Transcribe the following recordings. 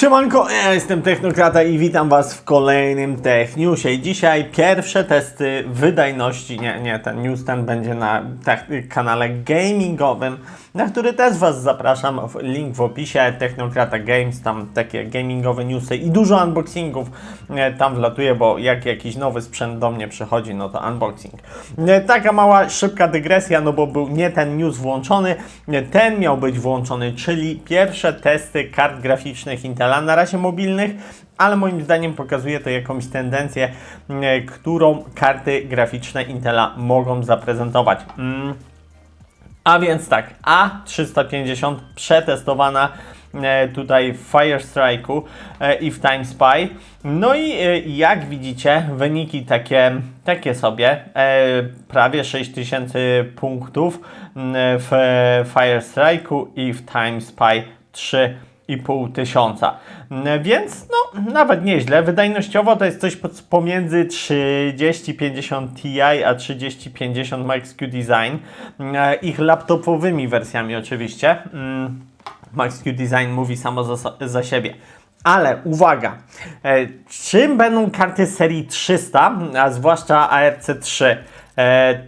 Siemanko, ja jestem Technokrata i witam Was w kolejnym Tech Newsie. I Dzisiaj pierwsze testy wydajności, nie, nie, ten news ten będzie na kanale gamingowym, na który też Was zapraszam, link w opisie, Technokrata Games, tam takie gamingowe newsy i dużo unboxingów e, tam wlatuje, bo jak jakiś nowy sprzęt do mnie przychodzi, no to unboxing. E, Taka mała, szybka dygresja, no bo był nie ten news włączony, nie, ten miał być włączony, czyli pierwsze testy kart graficznych Na razie mobilnych, ale moim zdaniem pokazuje to jakąś tendencję, e, którą karty graficzne Intela mogą zaprezentować. Mm. A więc tak, A350 przetestowana e, tutaj w Firestrike'u e, i w Time Spy. No i e, jak widzicie, wyniki takie, takie sobie, prawie 6000 punktów m, w Firestrike'u i w Time Spy 3 i pół tysiąca. Więc no, nawet nieźle. Wydajnościowo to jest coś pomiędzy 3050 Ti a 3050 Max Q Design. Ich laptopowymi wersjami oczywiście. Mm, Max Q Design mówi samo za, za siebie. Ale uwaga, e, czym będą karty serii 300, a zwłaszcza ARC3? E,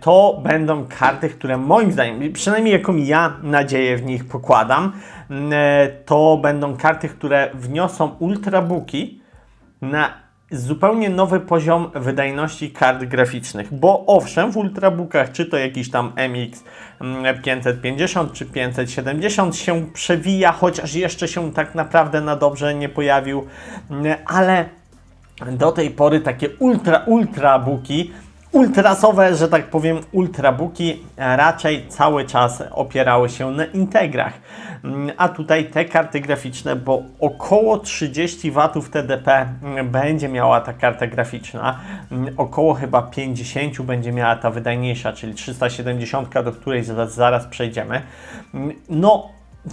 to będą karty, które moim zdaniem, przynajmniej jaką ja nadzieję w nich pokładam, e, to będą karty, które wniosą ultrabooki na zupełnie nowy poziom wydajności kart graficznych. Bo owszem, w ultrabookach, czy to jakiś tam MX mm, 550 czy 570 się przewija, chociaż jeszcze się tak naprawdę na dobrze nie pojawił, mm, ale do tej pory takie ultra, ultra booki, ultrasowe, że tak powiem, ultrabooki raczej cały czas opierały się na integrach. Mm, A tutaj te karty graficzne, bo około 30 W TDP będzie miała ta karta graficzna, mm, około chyba 50 będzie miała ta wydajniejsza, czyli 370, do której zaraz, zaraz przejdziemy. Mm, No,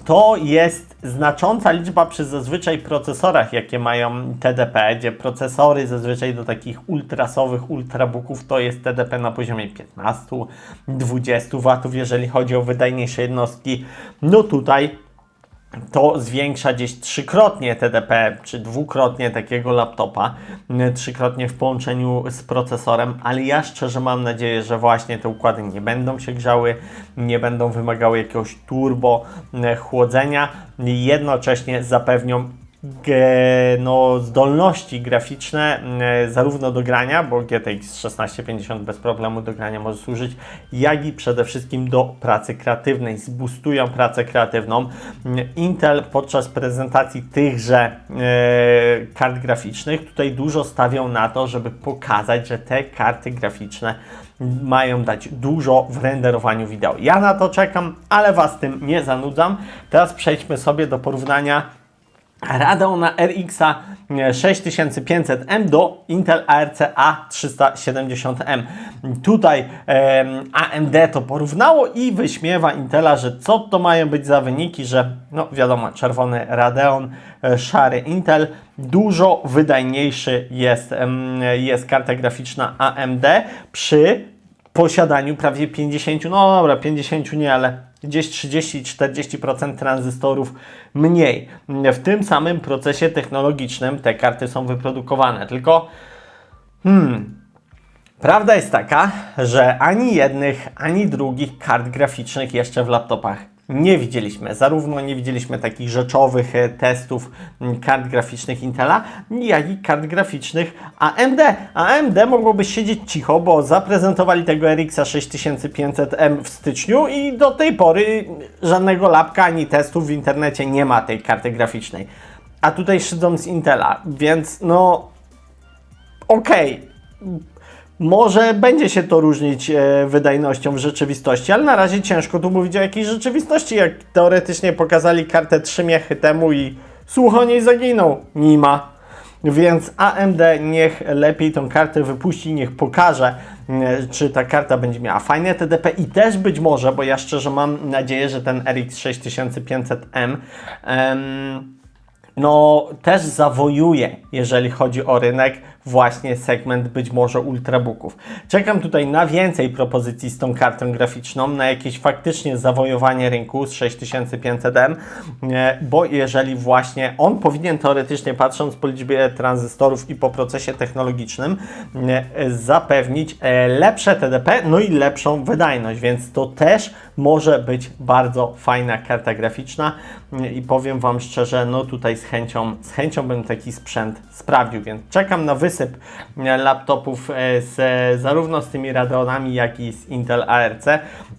to jest znacząca liczba przy zazwyczaj procesorach, jakie mają TDP, gdzie procesory zazwyczaj do takich ultrasowych ultrabooków to jest TDP na poziomie 15-20 W, jeżeli chodzi o wydajniejsze jednostki. No tutaj to zwiększa gdzieś trzykrotnie TDP, czy dwukrotnie takiego laptopa, m, trzykrotnie w połączeniu z procesorem, ale ja szczerze mam nadzieję, że właśnie te układy nie będą się grzały, nie będą wymagały jakiegoś turbo m, chłodzenia, jednocześnie zapewnią no, zdolności graficzne m, zarówno do grania, bo GTX 1650 bez problemu do grania może służyć, jak i przede wszystkim do pracy kreatywnej. Zbustują pracę kreatywną. M, Intel podczas prezentacji tychże e, kart graficznych tutaj dużo stawiał na to, żeby pokazać, że te karty graficzne mają dać dużo w renderowaniu wideo. Ja na to czekam, ale Was tym nie zanudzam. Teraz przejdźmy sobie do porównania Radeona RX 6500M do Intel ARC A370M. Tutaj em, AMD to porównało i wyśmiewa Intela, że co to mają być za wyniki, że no wiadomo, czerwony Radeon, e, szary Intel, dużo wydajniejszy jest, jest karta graficzna AMD przy posiadaniu prawie 50, no dobra, 50 nie, ale gdzieś 30-40% tranzystorów mniej. W tym samym procesie technologicznym te karty są wyprodukowane, tylko hmm, prawda jest taka, że ani jednych, ani drugich kart graficznych jeszcze w laptopach nie widzieliśmy. Zarówno nie widzieliśmy takich rzeczowych e, testów m, kart graficznych Intela, jak i kart graficznych AMD. AMD mogłoby siedzieć cicho, bo zaprezentowali tego RX 6500M w styczniu i do tej pory żadnego lapka ani testów w internecie nie ma tej karty graficznej. A tutaj szydzą z Intela, więc no okej, może będzie się to różnić e, wydajnością w rzeczywistości, ale na razie ciężko tu mówić o jakiejś rzeczywistości, jak teoretycznie pokazali kartę 3 miechy temu i słuch o niej zaginął. Nie ma. Więc AMD niech lepiej tą kartę wypuści, niech pokaże, e, czy ta karta będzie miała fajne TDP i też być może, bo ja szczerze mam nadzieję, że ten RX 6500M em, no też zawojuje, jeżeli chodzi o rynek właśnie segment być może ultrabooków. Czekam tutaj na więcej propozycji z tą kartą graficzną, na jakieś faktycznie zawojowanie rynku z 6500M, e, bo jeżeli właśnie on powinien teoretycznie, patrząc po liczbie tranzystorów i po procesie technologicznym, e, zapewnić e, lepsze TDP, no i lepszą wydajność, więc to też może być bardzo fajna karta graficzna i powiem Wam szczerze, no tutaj z chęcią, z chęcią bym taki sprzęt sprawdził, więc czekam na wysyp laptopów e, z, zarówno z tymi Radeonami, jak i z Intel ARC,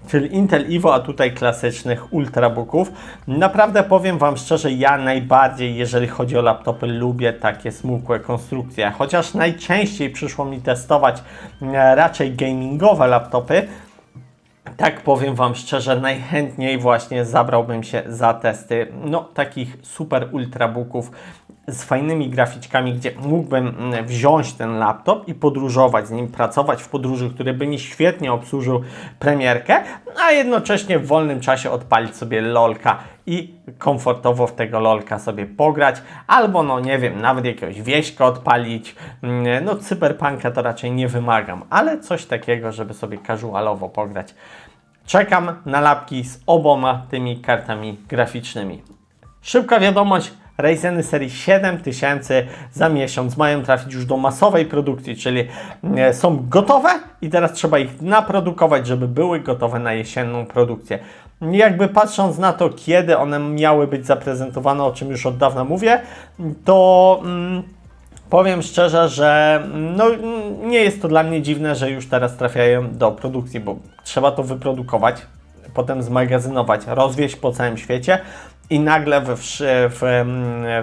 czyli Intel Evo, a tutaj klasycznych ultrabooków. Naprawdę powiem Wam szczerze, ja najbardziej, jeżeli chodzi o laptopy, lubię takie smukłe konstrukcje, chociaż najczęściej przyszło mi testować e, raczej gamingowe laptopy, tak powiem Wam szczerze, najchętniej właśnie zabrałbym się za testy no takich super ultrabooków z fajnymi graficzkami, gdzie mógłbym mm, wziąć ten laptop i podróżować z nim, pracować w podróży, który by mi świetnie obsłużył premierkę, a jednocześnie w wolnym czasie odpalić sobie lolka i komfortowo w tego lolka sobie pograć, albo no nie wiem, nawet jakiegoś wieśka odpalić. Mm, No cyberpunka to raczej nie wymagam, ale coś takiego, żeby sobie casualowo pograć. Czekam na lapki z oboma tymi kartami graficznymi. Szybka wiadomość, Ryzeny serii 7000 za miesiąc mają trafić już do masowej produkcji, czyli e, są gotowe i teraz trzeba ich naprodukować, żeby były gotowe na jesienną produkcję. Jakby patrząc na to, kiedy one miały być zaprezentowane, o czym już od dawna mówię, to mm, powiem szczerze, że no, nie jest to dla mnie dziwne, że już teraz trafiają do produkcji, bo trzeba to wyprodukować, potem zmagazynować, rozwieźć po całym świecie i nagle w, w,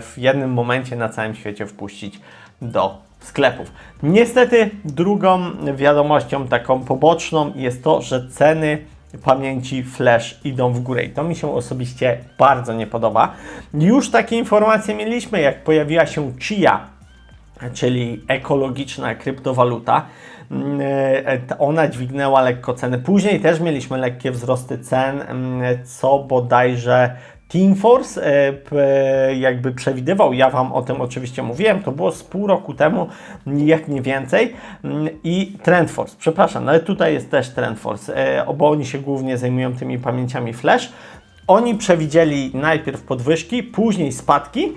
w jednym momencie na całym świecie wpuścić do sklepów. Niestety drugą wiadomością taką poboczną jest to, że ceny pamięci flash idą w górę i to mi się osobiście bardzo nie podoba. Już takie informacje mieliśmy, jak pojawiła się Chia, czyli ekologiczna kryptowaluta. Mm, e, Ona dźwignęła lekko ceny. Później też mieliśmy lekkie wzrosty cen, mm, co bodajże Teamforce e, p- jakby przewidywał, ja Wam o tym oczywiście mówiłem, to było z pół roku temu, jak nie więcej, Mm, i Trendforce, przepraszam, ale tutaj jest też Trendforce, e, bo oni się głównie zajmują tymi pamięciami flash. Oni przewidzieli najpierw podwyżki, później spadki,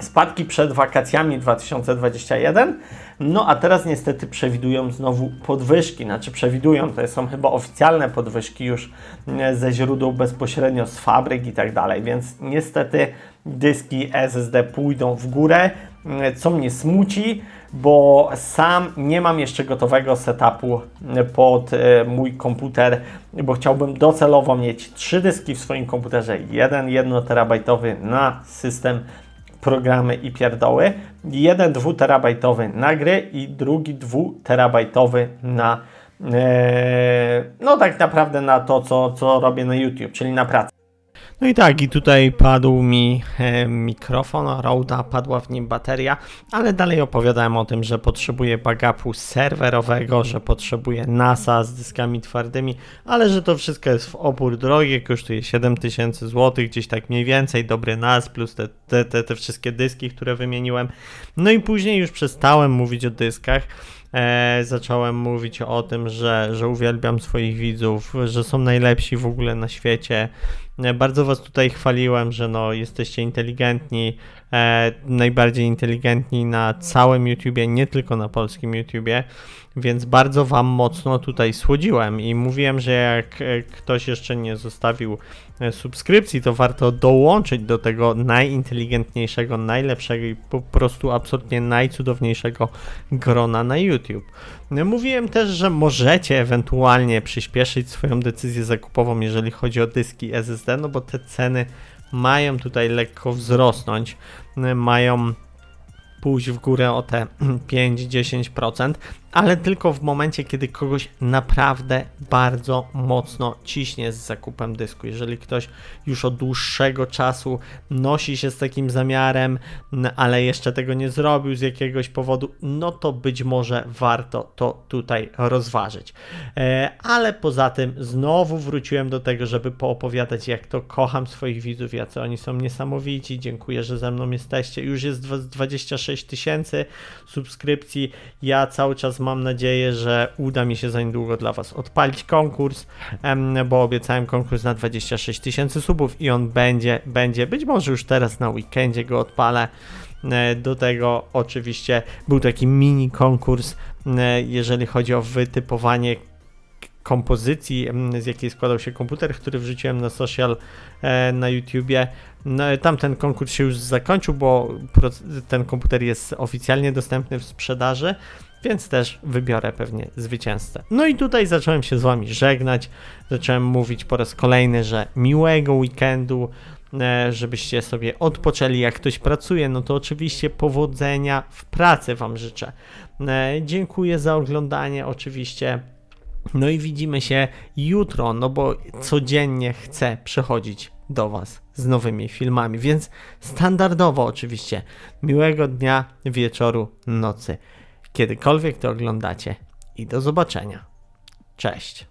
spadki przed wakacjami 2021, no a teraz niestety przewidują znowu podwyżki, znaczy przewidują, to są chyba oficjalne podwyżki już e, ze źródeł bezpośrednio z fabryk i tak dalej, więc niestety dyski SSD pójdą w górę, e, co mnie smuci, bo sam nie mam jeszcze gotowego setupu e, pod mój komputer, bo chciałbym docelowo mieć trzy dyski w swoim komputerze, jeden 1 terabajtowy na system programy i pierdoły. Jeden 2 terabajtowy na gry i drugi 2 terabajtowy na e, no tak naprawdę na to, co, co robię na YouTube, czyli na pracę. No i tak, i tutaj padł mi e, mikrofon, Roda, padła w nim bateria, ale dalej opowiadałem o tym, że potrzebuję backupu serwerowego, że potrzebuję NASA z dyskami twardymi, ale że to wszystko jest w opór drogie, kosztuje 7000 zł, gdzieś tak mniej więcej, dobry NAS plus te, te, te, te wszystkie dyski, które wymieniłem. No i później już przestałem mówić o dyskach. E, zacząłem mówić o tym, że, że uwielbiam swoich widzów, że są najlepsi w ogóle na świecie. E, bardzo Was tutaj chwaliłem, że no, jesteście inteligentni, e, najbardziej inteligentni na całym YouTubie, nie tylko na polskim YouTubie, więc bardzo Wam mocno tutaj słodziłem i mówiłem, że jak e, ktoś jeszcze nie zostawił e, subskrypcji, to warto dołączyć do tego najinteligentniejszego, najlepszego i po prostu absolutnie najcudowniejszego grona na YouTube. E, Mówiłem też, że możecie ewentualnie przyspieszyć swoją decyzję zakupową, jeżeli chodzi o dyski SSD, no bo te ceny mają tutaj lekko wzrosnąć, mają pójść w górę o te 5-10%. Ale tylko w momencie, kiedy kogoś naprawdę bardzo mocno ciśnie z zakupem dysku. Jeżeli ktoś już od dłuższego czasu nosi się z takim zamiarem, ale jeszcze tego nie zrobił z jakiegoś powodu, no to być może warto to tutaj rozważyć. E, Ale poza tym znowu wróciłem do tego, żeby poopowiadać, jak to kocham swoich widzów, jacy oni są niesamowici. Dziękuję, że ze mną jesteście. Już jest dwa- 26 tysięcy subskrypcji. Ja cały czas mam nadzieję, że uda mi się za niedługo dla Was odpalić konkurs, bo obiecałem konkurs na 26 tysięcy subów i on będzie, będzie, być może już teraz na weekendzie go odpalę. E, Do tego oczywiście był taki mini konkurs, e, jeżeli chodzi o wytypowanie kompozycji, z jakiej składał się komputer, który wrzuciłem na social e, na YouTubie. No, tamten konkurs się już zakończył, bo ten komputer jest oficjalnie dostępny w sprzedaży, więc też wybiorę pewnie zwycięzcę. No i tutaj zacząłem się z Wami żegnać. Zacząłem mówić po raz kolejny, że miłego weekendu, e, żebyście sobie odpoczęli. Jak ktoś pracuje, no to oczywiście powodzenia w pracy Wam życzę. E, Dziękuję za oglądanie, oczywiście. No i widzimy się jutro, no bo codziennie chcę przychodzić do Was z nowymi filmami, więc standardowo oczywiście miłego dnia, wieczoru, nocy, kiedykolwiek to oglądacie i do zobaczenia. Cześć.